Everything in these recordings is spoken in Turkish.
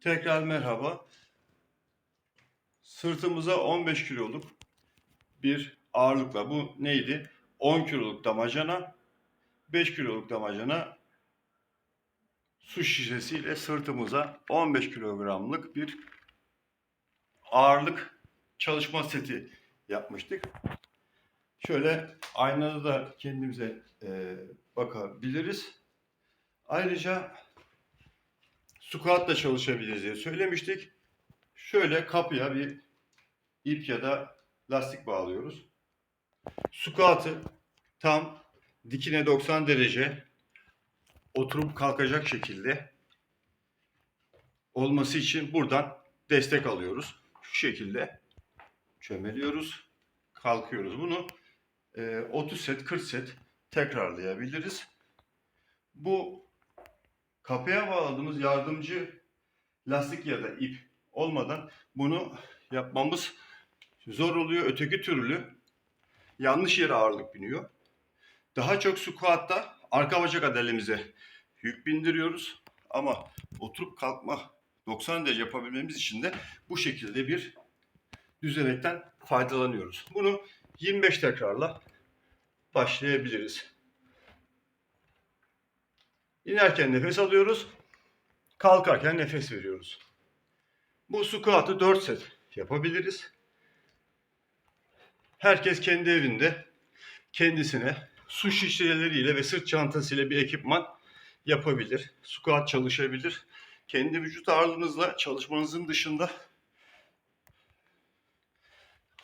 Tekrar merhaba. Sırtımıza 15 kiloluk bir ağırlıkla bu neydi? 10 kiloluk damacana, 5 kiloluk damacana su şişesiyle sırtımıza 15 kilogramlık bir ağırlık çalışma seti yapmıştık. Şöyle aynada da kendimize e, bakabiliriz. Ayrıca squat'la çalışabiliriz diye söylemiştik. Şöyle kapıya bir ip ya da lastik bağlıyoruz. Squat'ı tam dikine 90 derece oturup kalkacak şekilde olması için buradan destek alıyoruz. Şu şekilde çömeliyoruz, kalkıyoruz. Bunu e, 30 set, 40 set tekrarlayabiliriz. Bu kapıya bağladığımız yardımcı lastik ya da ip olmadan bunu yapmamız zor oluyor. Öteki türlü yanlış yere ağırlık biniyor. Daha çok squat'ta arka bacak adalemize yük bindiriyoruz. Ama oturup kalkma 90 derece yapabilmemiz için de bu şekilde bir düzenekten faydalanıyoruz. Bunu 25 tekrarla başlayabiliriz. İnerken nefes alıyoruz. Kalkarken nefes veriyoruz. Bu squat'ı 4 set yapabiliriz. Herkes kendi evinde kendisine su şişeleriyle ve sırt çantasıyla bir ekipman yapabilir. Squat çalışabilir. Kendi vücut ağırlığınızla çalışmanızın dışında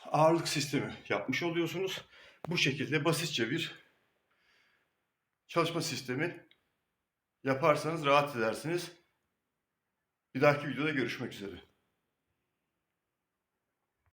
ağırlık sistemi yapmış oluyorsunuz. Bu şekilde basitçe bir çalışma sistemi yaparsanız rahat edersiniz. Bir dahaki videoda görüşmek üzere.